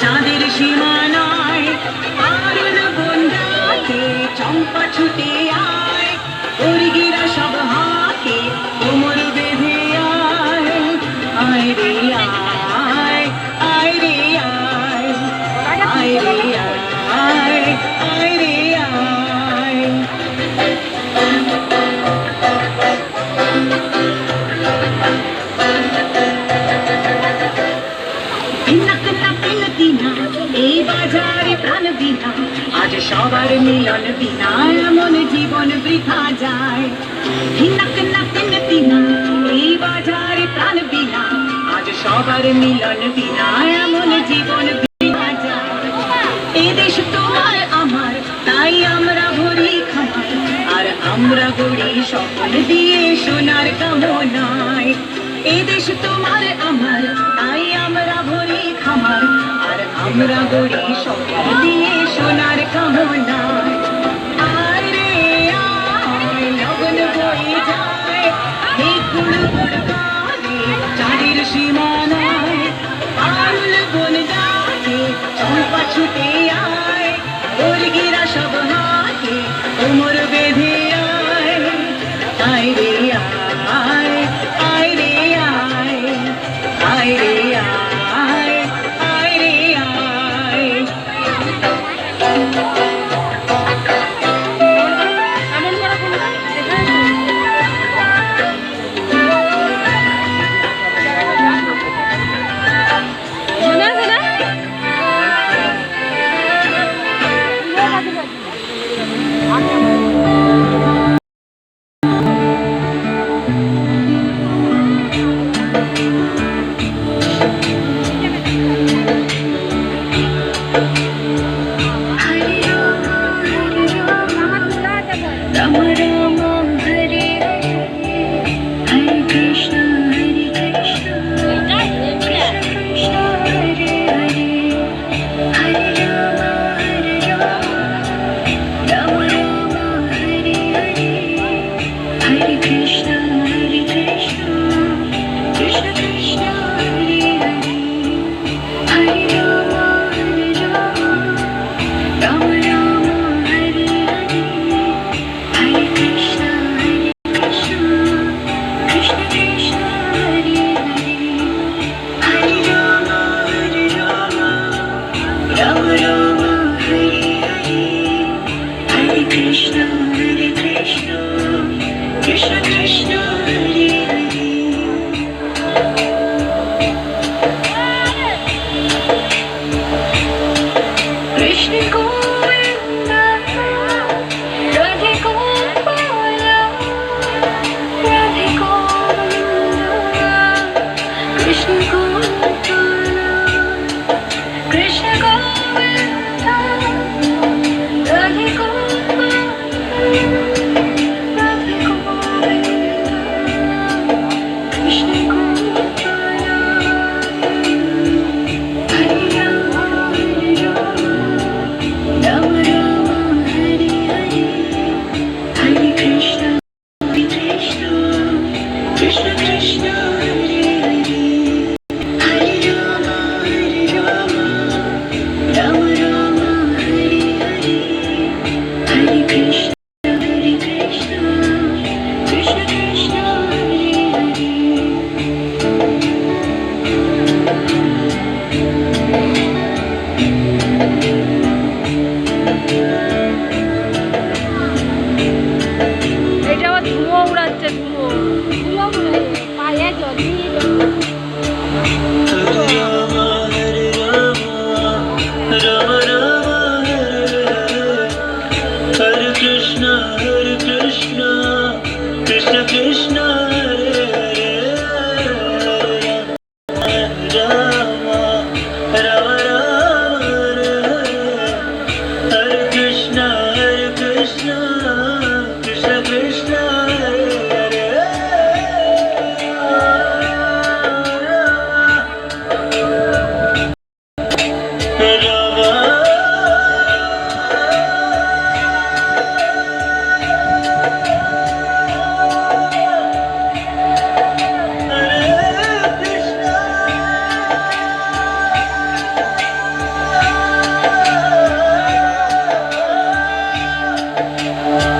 চাঁদের সীমানায় সবার মিলন বিনা এমন জীবন বৃথা যায়। তিনা এই প্রাণ বিনা। আজ সবার মিলন বিনা এমন জীবন আমার, তাই আমরা ভরি আর আমরা গড়ি সকল দিয়ে সোনার কামনায়। এ দেশ তোমার আমার, তাই আমরা ভরি খামার। আর আমরা গড়ি সকল দিয়ে सोनार का होना Thank you. should do. Krishna. Música